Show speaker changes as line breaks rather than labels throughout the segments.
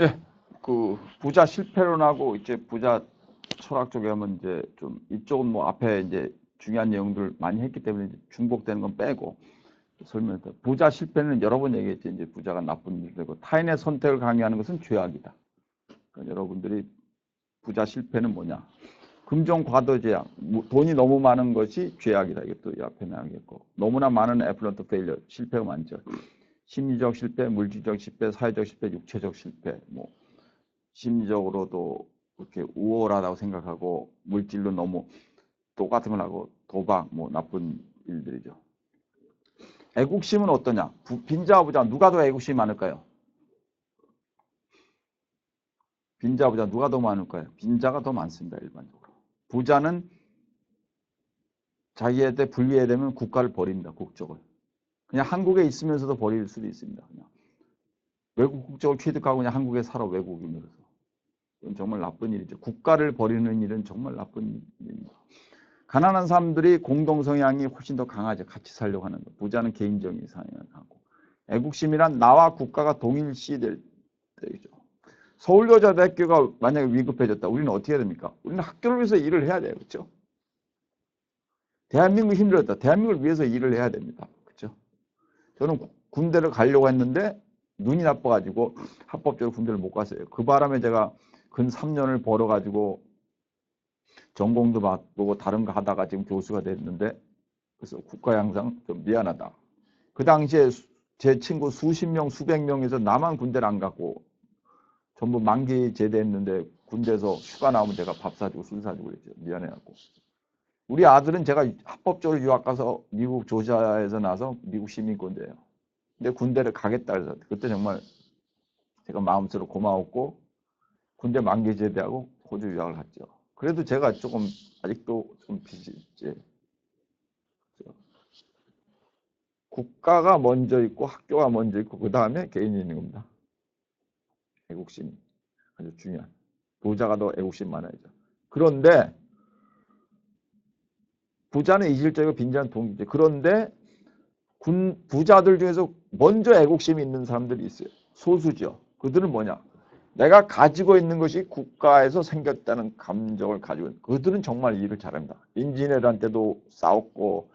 예, 그 부자 실패론 하고 이제 부자 철학 쪽에 하면 이제 좀 이쪽은 뭐 앞에 이제 중요한 내용들 많이 했기 때문에 중복되는 건 빼고 설명했다. 부자 실패는 여러 번 얘기했지. 이제 부자가 나쁜 일 되고 타인의 선택을 강요하는 것은 죄악이다. 그러니까 여러분들이 부자 실패는 뭐냐? 금전 과도 제약, 돈이 너무 많은 것이 죄악이다. 이것도 이 앞에 나오겠고 너무나 많은 애플런트 페일러 실패가 많죠. 심리적 실패, 물질적 실패, 사회적 실패, 육체적 실패, 뭐 심리적으로도 이렇게 우월하다고 생각하고 물질로 너무 똑같은 걸 하고 도박, 뭐 나쁜 일들이죠. 애국심은 어떠냐? 빈자와 부자 누가 더 애국심이 많을까요? 빈자와 부자 누가 더 많을까요? 빈자가 더 많습니다. 일반적으로. 부자는 자기한테 불리해되면 국가를 버립니다. 국적을. 그냥 한국에 있으면서도 버릴 수도 있습니다. 그냥. 외국 국적을 취득하고 그냥 한국에 살아 외국인으로서. 이건 정말 나쁜 일이죠. 국가를 버리는 일은 정말 나쁜 일입니다. 가난한 사람들이 공동 성향이 훨씬 더 강하죠. 같이 살려고 하는 거. 부자는 개인적인 성향을 하고. 애국심이란 나와 국가가 동일시될 때이죠. 서울여자대학교가 만약에 위급해졌다. 우리는 어떻게 해야 됩니까? 우리는 학교를 위해서 일을 해야 돼요. 그렇죠? 대한민국이 힘들었다. 대한민국을 위해서 일을 해야 됩니다. 저는 군대를 가려고 했는데 눈이 나빠가지고 합법적으로 군대를 못 갔어요. 그 바람에 제가 근 3년을 벌어가지고 전공도 바꾸고 다른 거 하다가 지금 교수가 됐는데 그래서 국가에 항상 좀 미안하다. 그 당시에 제 친구 수십 명, 수백 명에서 나만 군대를 안 갔고 전부 만기 제대했는데 군대에서 휴가 나오면 제가 밥 사주고 술 사주고 그랬죠. 미안해갖고. 우리 아들은 제가 합법적으로 유학 가서 미국 조사에서 나서 미국 시민권대예요. 근데 군대를 가겠다 그래서 그때 정말 제가 마음속으로 고마웠고 군대 만기 제대하고 호주 유학을 갔죠. 그래도 제가 조금 아직도 좀 빚이 있지. 국가가 먼저 있고 학교가 먼저 있고 그 다음에 개인이 있는 겁니다. 애국심이 아주 중요한. 부자가 더 애국심 많아야죠. 그런데 부자는 이질적이고 빈자는 동기죠. 그런데 군 부자들 중에서 먼저 애국심이 있는 사람들이 있어요. 소수죠. 그들은 뭐냐? 내가 가지고 있는 것이 국가에서 생겼다는 감정을 가지고 있는 그들은 정말 일을 잘합니다. 인지네들한테도 싸웠고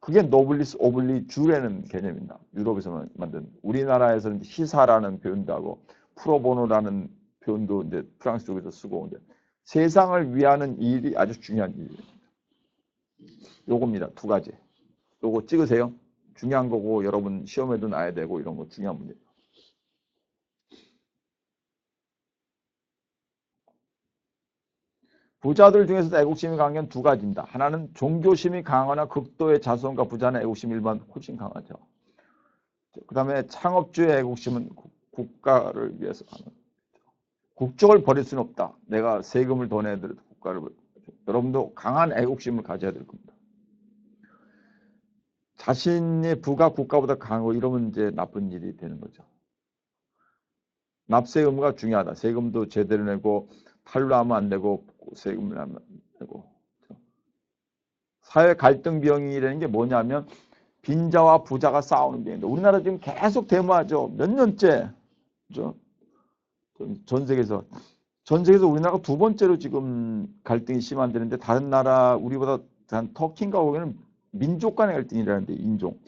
그게 노블리스 오블리 주라는 개념입니다. 유럽에서 만든 우리나라에서는 시사라는 표현도 하고 프로보노라는 표현도 이제 프랑스 쪽에서 쓰고 이제 세상을 위하는 일이 아주 중요한 일이에요. 요겁니다. 두 가지. 요거 찍으세요. 중요한 거고 여러분 시험에도 나야 되고 이런 거 중요한 문제예요. 부자들 중에서도 애국심이 강한 건두 가지입니다. 하나는 종교심이 강하거나 극도의 자손과 부자는 애국심이 일반 훨씬 강하죠. 그 다음에 창업주의 애국심은 국가를 위해서 하는 국적을 버릴 수는 없다. 내가 세금을 더 내더라도 국가를 여러분도 강한 애국심을 가져야 될 겁니다. 자신의 부가 국가보다 강하고 이러면 이제 나쁜 일이 되는 거죠. 납세 의무가 중요하다. 세금도 제대로 내고 탈루하면 안 되고 세금을 안 되고 사회 갈등 비용이라는 게 뭐냐면 빈자와 부자가 싸우는 비용인데 우리나라 지금 계속 대모하죠. 몇 년째 그죠? 전 세계에서 전 세계에서 우리나라가 두 번째로 지금 갈등이 심한데는데 다른 나라 우리보다 한 터키인가 거기는 민족 간의 갈등이라는데 인종.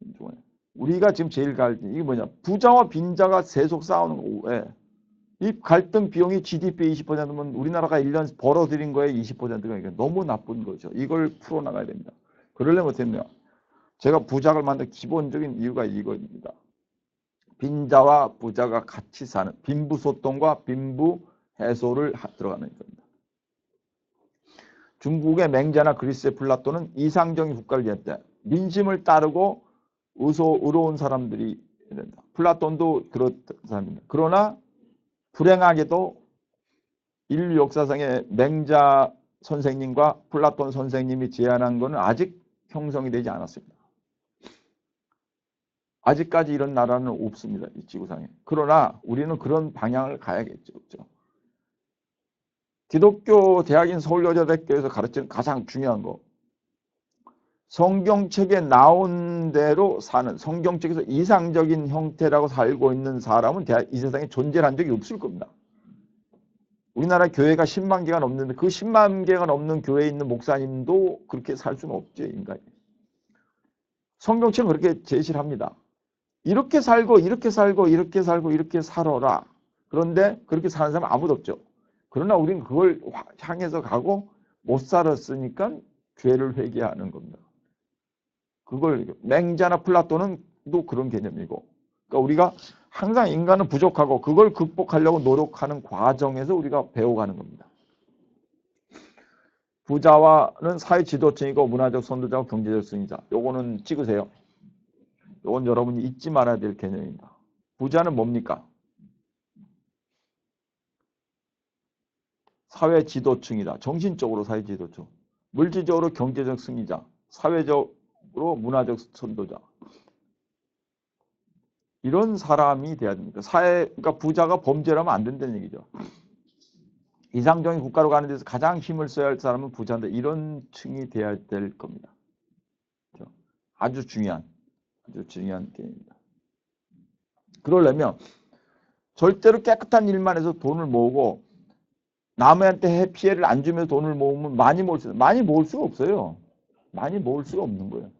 인종. 우리가 지금 제일 갈등 이게 뭐냐 부자와 빈자가 계속 싸우는 거 왜? 이 갈등 비용이 GDP 20%면 우리나라가 1년 벌어들인 거에 20%가 너무 나쁜 거죠. 이걸 풀어나가야 됩니다. 그러려면 어떻게 했냐. 제가 부작을 만든 기본적인 이유가 이거입니다. 빈자와 부자가 같이 사는 빈부소통과 빈부 해소를 들어가는 겁니다. 중국의 맹자나 그리스의 플라톤은 이상적인 국가를 이해했다. 민심을 따르고 의소, 의로운 사람들이 된다. 플라톤도 그런 사람입니다. 그러나 불행하게도 인류 역사상의 맹자 선생님과 플라톤 선생님이 제안한 것은 아직 형성이 되지 않았습니다. 아직까지 이런 나라는 없습니다. 이 지구상에. 그러나 우리는 그런 방향을 가야겠죠. 그렇죠? 기독교 대학인 서울여자대학교에서 가르치는 가장 중요한 거. 성경책에 나온 대로 사는 성경책에서 이상적인 형태라고 살고 있는 사람은 이 세상에 존재한 적이 없을 겁니다. 우리나라 교회가 10만 개가 넘는데 그 10만 개가 넘는 교회에 있는 목사님도 그렇게 살 수는 없죠. 인간이. 성경책은 그렇게 제시를 합니다. 이렇게 살고 이렇게 살고 이렇게 살고 이렇게 살아라. 그런데 그렇게 사는 사람 아무도 없죠. 그러나 우리는 그걸 향해서 가고 못 살았으니까 죄를 회개하는 겁니다. 그걸 맹자나 플라톤은 또 그런 개념이고 그러니까 우리가 항상 인간은 부족하고 그걸 극복하려고 노력하는 과정에서 우리가 배워가는 겁니다. 부자와는 사회 지도층이고 문화적 선도자고 경제적 승리자. 요거는 찍으세요. 요건 여러분이 잊지 말아야 될 개념입니다. 부자는 뭡니까? 사회 지도층이다. 정신적으로 사회 지도층. 물질적으로 경제적 승리자. 사회적 으로 문화적 선도자. 이런 사람이 돼야 됩니다. 사회, 그러니까 부자가 범죄를 하면 안 된다는 얘기죠. 이상적인 국가로 가는 데서 가장 힘을 써야 할 사람은 부자인데 이런 층이 돼야 될 겁니다. 그렇죠? 아주 중요한, 아주 중요한 개입니다. 그러려면 절대로 깨끗한 일만 해서 돈을 모으고 남한테 피해를 안 주면서 돈을 모으면 많이 모을 수, 많이 모을 수가 없어요. 많이 모을 수가 없는 거예요.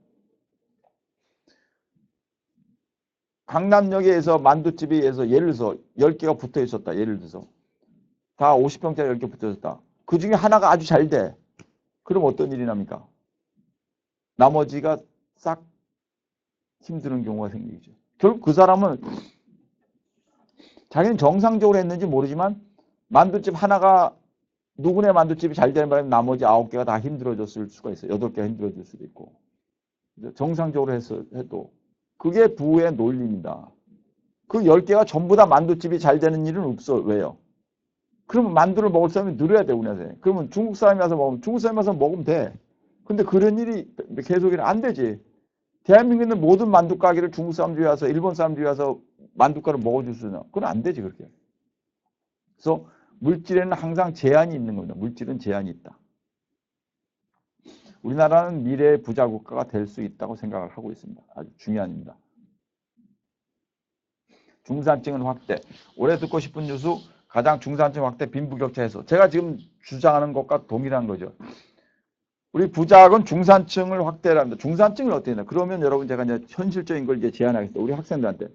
강남역에서 만두집에서 예를 들어서 10개가 붙어 있었다. 예를 들어서. 다 50평짜리 10개 붙어 있었다. 그 중에 하나가 아주 잘 돼. 그럼 어떤 일이 납니까? 나머지가 싹 힘드는 경우가 생기죠. 결국 그 사람은 자기는 정상적으로 했는지 모르지만 만두집 하나가 누구네 만두집이 잘 되는 바람에 나머지 아홉 개가 다 힘들어졌을 수가 있어요. 여덟 개가 힘들어질 수도 있고. 정상적으로 해서 해도 그게 부의 논리입니다. 그 10개가 전부 다 만두집이 잘 되는 일은 없어. 왜요? 그러면 만두를 먹을 사람이 늘어야 돼, 우리나라에. 그러면 중국 사람이 와서 먹으면, 중국 사람이 와서 먹으면 돼. 근데 그런 일이 계속이는 안 되지. 대한민국에 있는 모든 만두 가게를 중국 사람들이 와서, 일본 사람들이 와서 만두가를 먹어줄 수 있나? 그건 안 되지, 그렇게. 그래서 물질에는 항상 제한이 있는 겁니다. 물질은 제한이 있다. 우리나라는 미래의 부자 국가가 될 수 있다고 생각을 하고 있습니다. 아주 중요합니다. 중산층은 확대. 올해 듣고 싶은 뉴스 가장 중산층 확대 빈부격차 해소. 제가 지금 주장하는 것과 동일한 거죠. 우리 부작은 중산층을 확대합니다. 중산층을 어떻게 했나? 그러면 여러분 제가 이제 현실적인 걸 이제 제안하겠습니다. 우리 학생들한테.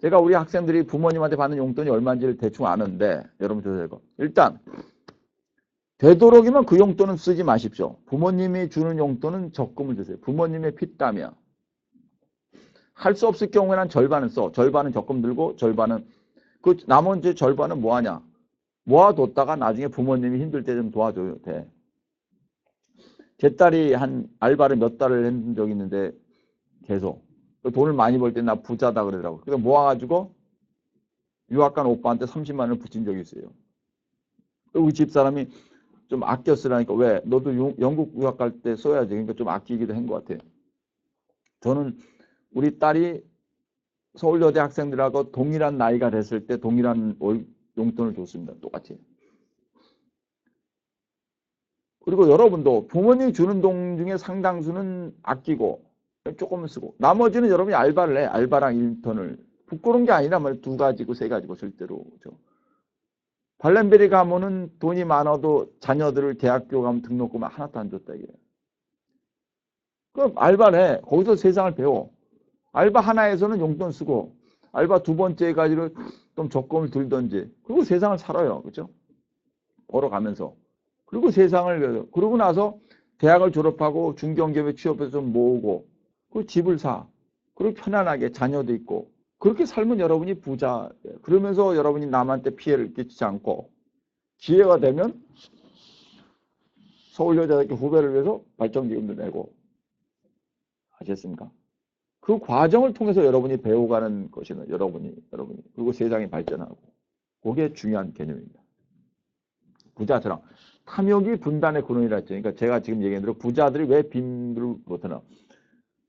제가 우리 학생들이 부모님한테 받는 용돈이 얼마인지를 대충 아는데 여러분 조사해봐. 일단 되도록이면 그 용돈은 쓰지 마십시오. 부모님이 주는 용돈은 적금을 주세요. 부모님의 피땀이야. 할 수 없을 경우에는 절반은 써. 절반은 적금 들고 절반은 그 나머지 절반은 뭐하냐. 모아뒀다가 나중에 부모님이 힘들 때 좀 도와줘요. 돼. 제 딸이 한 알바를 몇 달을 했는 적이 있는데 계속 돈을 많이 벌 때 나 부자다 그러더라고. 그래서 모아가지고 유학 간 오빠한테 30만 원을 붙인 적이 있어요. 우리 집 사람이 좀 아껴 쓰라니까 왜? 너도 유, 영국 유학 갈 때 써야지. 그러니까 좀 아끼기도 한 것 같아요. 저는 우리 딸이 서울여대 학생들하고 동일한 나이가 됐을 때 동일한 용돈을 줬습니다. 똑같이. 그리고 여러분도 부모님이 주는 돈 중에 상당수는 아끼고 조금 쓰고 나머지는 여러분이 알바를 해. 알바랑 인턴을. 부끄러운 게 아니라 말두 가지고 세 가지고 절대로. 그렇죠? 발렌베리 가면은 돈이 많아도 자녀들을 대학교 가면 등록금 하나도 안 줬다 이게. 그럼 알바네. 거기서 세상을 배워. 알바 하나에서는 용돈 쓰고 알바 두 번째 가지로 좀 적금을 들던지 그리고 세상을 살아요. 그렇죠? 벌어가면서. 그리고 세상을 그러고 나서 대학을 졸업하고 중견기업에 취업해서 좀 모으고 그 집을 사. 그리고 편안하게 자녀도 있고 그렇게 살면 여러분이 부자, 그러면서 여러분이 남한테 피해를 끼치지 않고 기회가 되면 서울여자학교 후배를 위해서 발전기금도 내고 아셨습니까? 그 과정을 통해서 여러분이 배워가는 것이는 여러분이, 여러분이, 그리고 세상이 발전하고 그게 중요한 개념입니다. 부자처럼 탐욕이 분단의 근원이라 했죠. 그러니까 제가 지금 얘기한 대로 부자들이 왜 빈부를 못하나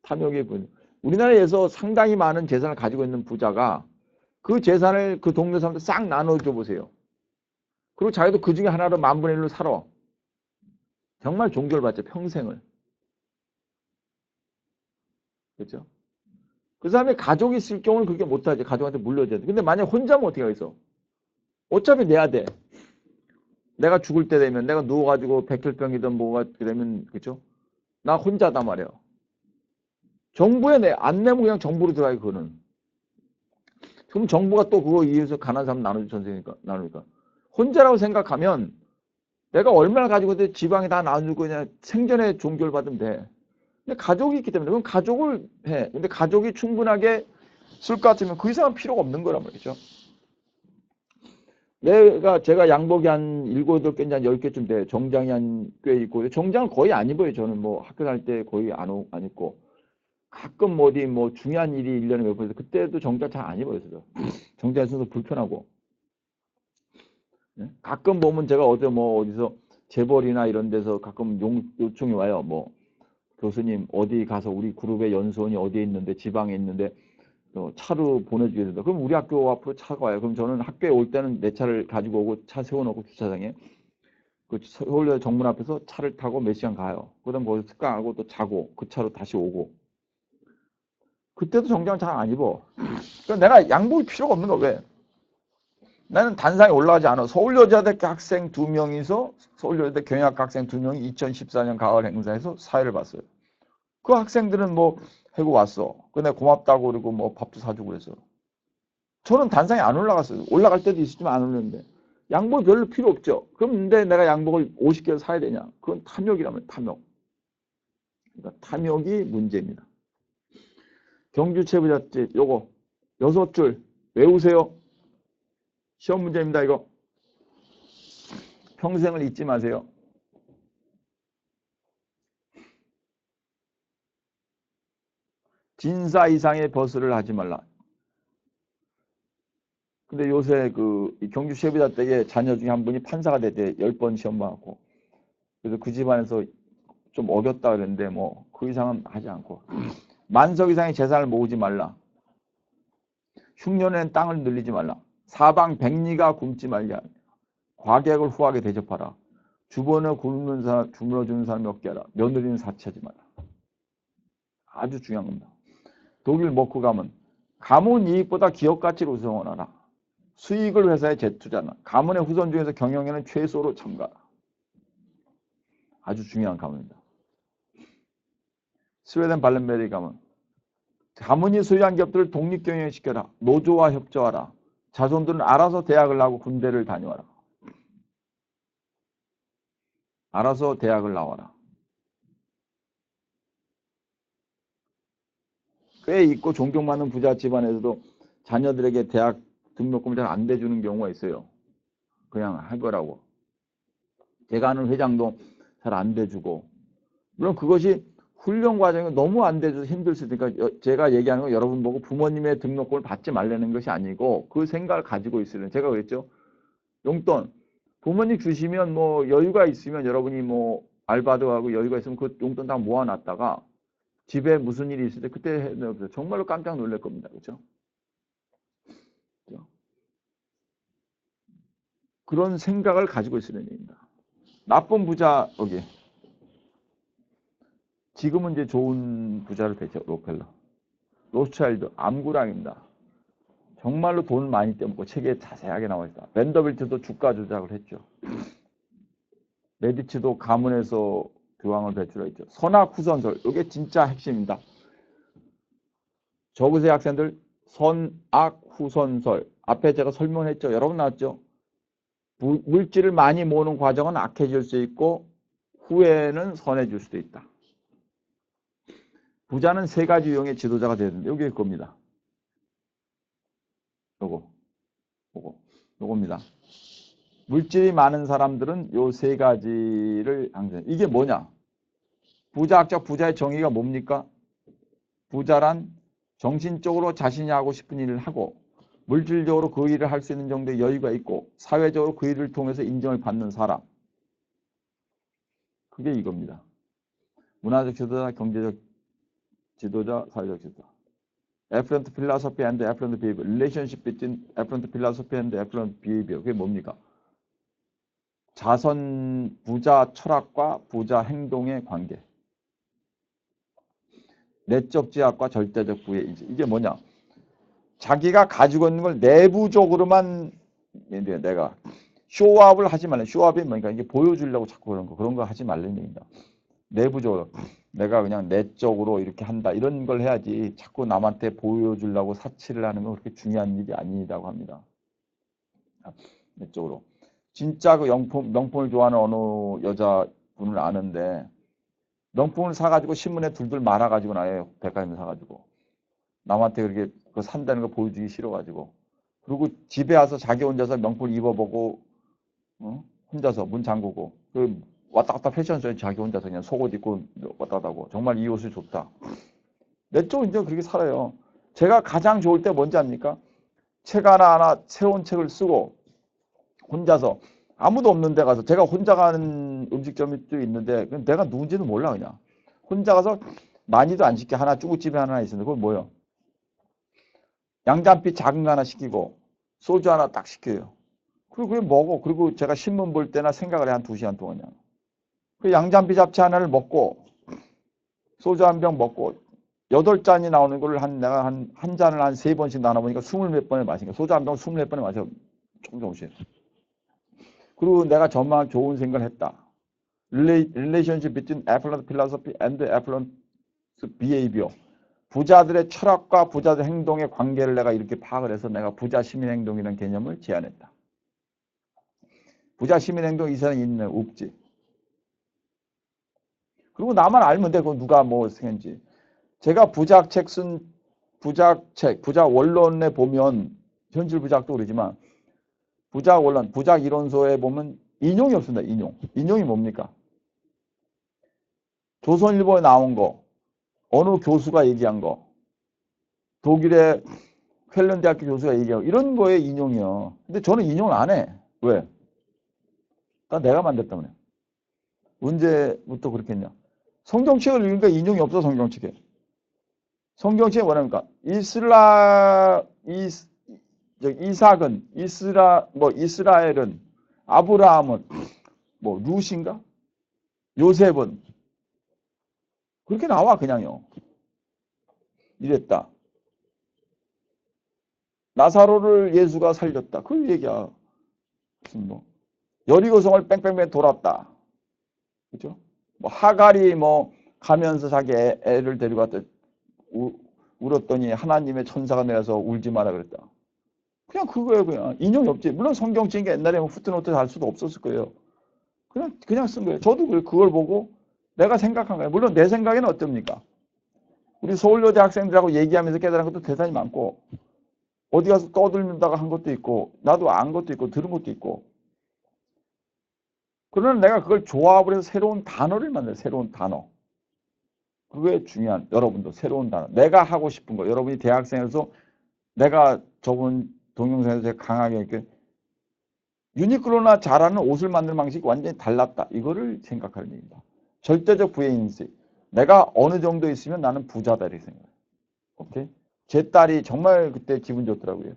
탐욕이 분 우리나라에서 상당히 많은 재산을 가지고 있는 부자가 그 재산을 그 동네 사람들 싹 나눠줘 보세요. 그리고 자기도 그 중에 하나로 만분의 일로 살아. 정말 종교를 받죠. 평생을. 그렇죠? 그 사람이 가족이 있을 경우는 그렇게 못하지. 가족한테 물려줘야 돼. 근데 만약 혼자면 어떻게 하겠어? 어차피 내야 돼. 내가 죽을 때 되면 내가 누워가지고 백혈병이든 뭐가 되면 그죠? 나 혼자단 말이에요. 정부에 내, 안 내면 그냥 정부로 들어가요, 그거는. 그럼 정부가 또 그거 이해해서 가난한 사람 나누지 전세니까, 나누니까. 혼자라고 생각하면 내가 얼마나 가지고 있는데 지방에 다 나눠주고 그냥 생전에 종교를 받으면 돼. 근데 가족이 있기 때문에 그럼 가족을 해. 근데 가족이 충분하게 쓸 것 같으면 그 이상은 필요가 없는 거란 말이죠. 내가 제가 양복이 한 일곱 개인지 한열 개쯤 돼. 정장이 한 꽤 있고 정장을 거의 안 입어요. 저는 뭐 학교 다닐 때 거의 안, 오- 안 입고 가끔 뭐 어디 뭐 중요한 일이 일년에 몇 번 있어. 그때도 정장 잘 안 입어요. 저 정장 있어서 불편하고. 네? 가끔 보면 제가 어제 뭐 어디서 재벌이나 이런 데서 가끔 용, 요청이 와요. 뭐 교수님 어디 가서 우리 그룹의 연수원이 어디에 있는데 지방에 있는데 어, 차로 보내주게 된다. 그럼 우리 학교 앞으로 차가 와요. 그럼 저는 학교에 올 때는 내 차를 가지고 오고 차 세워놓고 주차장에 그 서울대 정문 앞에서 차를 타고 몇 시간 가요. 그다음 거기서 특강하고 또 자고 그 차로 다시 오고 그때도 정장 잘안 입어. 그러니까 내가 양복이 필요가 없는 거 왜? 나는 단상에 올라가지 않아. 서울여자대 학생 두 명이서 서울여자대 경영학 학생 두 명이 2014년 가을 행사에서 사회를 봤어요. 그 학생들은 뭐 해고 왔어. 근데 고맙다고 그러고 뭐 밥도 사주고 그래서. 저는 단상에 안 올라갔어요. 올라갈 때도 있었지만 안 올렸는데. 양복 별로 필요 없죠. 그럼 근데 내가 양복을 50개를 사야 되냐? 그건 탐욕이라면 탐욕. 그러니까 탐욕이 문제입니다. 경주 체부잣집 요거 여섯 줄 외우세요. 시험 문제입니다. 이거 평생을 잊지 마세요. 진사 이상의 버스를 하지 말라. 근데 요새 그 경주 셰비다 댁에 자녀 중에 한 분이 판사가 됐대. 열번 시험 봐갖고. 그래서 그 집안에서 좀 어겼다 그랬는데 뭐 그 이상은 하지 않고. 만석 이상의 재산을 모으지 말라. 흉년에는 땅을 늘리지 말라. 사방 백리가 굶지 말냐. 과객을 후하게 대접하라. 주번에 굶는 사람, 주물러주는 사람이 없게 하라. 며느리는 사치하지 마라. 아주 중요한 겁니다. 독일 먹고 가면 가문 이익보다 기업 가치를 우선하라. 수익을 회사에 재투자나 가문의 후손 중에서 경영에는 최소로 참가라. 아주 중요한 가문입니다. 스웨덴 발렌베리 가문 가문이 소유한 기업들을 독립경영시켜라. 노조와 협조하라. 자손들은 알아서 대학을 나고 군대를 다녀와라. 알아서 대학을 나와라. 꽤 있고 존경받는 부자 집안에서도 자녀들에게 대학 등록금을 잘 안 대주는 경우가 있어요. 그냥 할 거라고. 제가 아는 회장도 잘 안 대주고. 물론 그것이 훈련 과정이 너무 안 돼서 힘들 수 있으니까 여- 제가 얘기하는 건 여러분 보고 부모님의 등록금을 받지 말라는 것이 아니고 그 생각을 가지고 있으려는 제가 그랬죠. 용돈 부모님 주시면 뭐 여유가 있으면 여러분이 뭐 알바도 하고 여유가 있으면 그 용돈 다 모아놨다가 집에 무슨 일이 있을 때 그때. 정말로 깜짝 놀랄 겁니다. 그죠? 그런 생각을 가지고 있으려는 얘기입니다. 나쁜 부자 여기 지금은 이제 좋은 부자를 되죠. 로펠러. 로스차일드 암구랑입니다. 정말로 돈을 많이 떼먹고 책에 자세하게 나와 있다. 밴더빌트도 주가 조작을 했죠. 메디치도 가문에서 교황을 배출했죠. 선악 후선설. 이게 진짜 핵심입니다. 적으세요 학생들. 선악 후선설. 앞에 제가 설명했죠. 여러분 나왔죠. 무- 물질을 많이 모으는 과정은 악해질 수 있고 후에는 선해질 수도 있다. 부자는 세 가지 유형의 지도자가 되야 된다. 여기일 겁니다. 요거, 요거, 요겁니다. 물질이 많은 사람들은 요 세 가지를 항상 이게 뭐냐? 부자학적 부자의 정의가 뭡니까? 부자란 정신적으로 자신이 하고 싶은 일을 하고 물질적으로 그 일을 할 수 있는 정도의 여유가 있고 사회적으로 그 일을 통해서 인정을 받는 사람. 그게 이겁니다. 문화적 지도자, 경제적 지도자, 사회적 지도자. Affluent philosophy and affluent behavior. Relationship between affluent philosophy and affluent behavior. 그게 뭡니까? 자선 부자 철학과 부자 행동의 관계. 내적 지압과 절대적 부의 이게 뭐냐? 자기가 가지고 있는 걸 내부적으로만 내가 쇼업을 하지 말라. 쇼업이 뭐니까 이게 보여주려고 자꾸 그런 거 그런 거 하지 말라는 얘기입니다. 내부적으로 내가 그냥 내적으로 이렇게 한다. 이런 걸 해야지 자꾸 남한테 보여주려고 사치를 하는 건 그렇게 중요한 일이 아니라고 합니다. 내적으로. 진짜 그 명품 명품을 좋아하는 어느 여자분을 아는데 명품을 사가지고 신문에 둘둘 말아가지고 나요. 백화점 사가지고. 남한테 그렇게 그 산다는 거 보여주기 싫어가지고. 그리고 집에 와서 자기 혼자서 명품을 입어보고 어? 혼자서 문 잠그고. 그 왔다 갔다 패션쇼에 자기 혼자서 그냥 속옷 입고 왔다 갔다 하고 정말 이 옷이 좋다. 내 쪽은 이제 그렇게 살아요. 제가 가장 좋을 때 뭔지 압니까? 책 하나 하나 새로운 책을 쓰고 혼자서 아무도 없는 데 가서 제가 혼자 가는 음식점이 또 있는데 그냥 내가 누군지도 몰라 그냥 혼자 가서 많이도 안 시켜 하나 중국집에 하나 있었는데 그건 뭐예요? 양장피 작은 거 하나 시키고 소주 하나 딱 시켜요. 그리고 그게 먹어. 그리고 제가 신문 볼 때나 생각을 해 한 두 시간 동안 그냥. 그 양장피 잡채 하나를 먹고 소주 한 병 먹고 여덟 잔이 나오는 걸 한 내가 한 한 잔을 한 세 번씩 나눠 보니까 스물 몇 번을 마시니까 소주 한 병 스물 몇 번을 마셔 조금씩. 그리고 내가 정말 좋은 생각을 했다. relationship between affluent philosophy and affluent behavior. 부자들의 철학과 부자들 행동의 관계를 내가 이렇게 파악을 해서 내가 부자 시민 행동이라는 개념을 제안했다. 부자 시민 행동 이 세상에 있는 없지. 그리고 나만 알면 돼. 그 누가 뭐 생겼지. 제가 부작 책 쓴 부작 책, 부작 원론에 보면 현실 부작도 그러지만 부작 원론, 부작 이론서에 보면 인용이 없습니다. 인용. 인용이 뭡니까? 조선일보에 나온 거, 어느 교수가 얘기한 거, 독일의 쾰른대학교 교수가 얘기하고 이런 거에 인용이요. 근데 저는 인용을 안 해. 왜? 다 내가 만들었다 그래. 언제부터 그렇게 했냐. 성경 책을 읽으니까 인용이 없어 성경 책에. 성경 책에 뭐랍니까? 이스라 이 이삭은 이스라 뭐 이스라엘은 아브라함은 뭐 루신가? 요셉은 그렇게 나와 그냥요. 이랬다. 나사로를 예수가 살렸다. 그 얘기야. 무슨 뭐 여리고성을 뺑뺑뺑 돌았다. 그죠? 뭐 하갈이 뭐 가면서 자기 애, 를 데리고 왔다. 우, 울었더니 하나님의 천사가 내려서 울지 마라 그랬다. 그냥 그거예요, 그냥. 인용이 없지. 물론 성경책이 옛날에 뭐 후트노트 할 수도 없었을 거예요. 그냥, 그냥 쓴 거예요. 저도 그걸 보고 내가 생각한 거예요. 물론 내 생각에는 어떻습니까? 우리 서울여대 학생들하고 얘기하면서 깨달은 것도 대단히 많고, 어디 가서 떠들다가 한 것도 있고, 나도 안 것도 있고, 들은 것도 있고. 그러나 내가 그걸 조합을 해서 새로운 단어를 만들어요. 새로운 단어. 그게 중요한, 여러분도 새로운 단어. 내가 하고 싶은 거. 여러분이 대학생에서 내가 저번 동영상에서 강하게 이렇게 유니클로나 잘하는 옷을 만드는 방식이 완전히 달랐다. 이거를 생각하는 얘기입니다. 절대적 부의 인식. 내가 어느 정도 있으면 나는 부자다 이렇게 생각해요. 오케이? 제 딸이 정말 그때 기분 좋더라고요.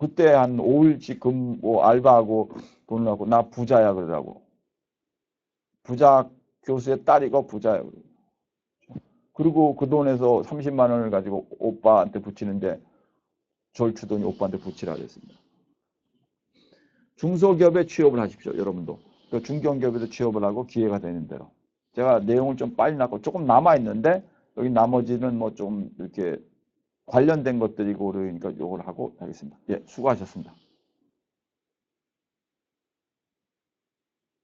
그때 한 5일씩 금, 뭐, 알바하고 돈을 하고, 나 부자야, 그러더라고. 부자 교수의 딸이고 부자야. 그리고 그 돈에서 30만 원을 가지고 오빠한테 붙이는데 절 주더니 오빠한테 붙이라 그랬습니다. 중소기업에 취업을 하십시오. 여러분도. 그 중견기업에도 취업을 하고 기회가 되는 대로. 제가 내용을 좀 빨리 낳고 조금 남아 있는데 여기 나머지는 뭐 좀 이렇게 관련된 것들이고 그러니까 요걸 하고 하겠습니다. 예, 수고하셨습니다.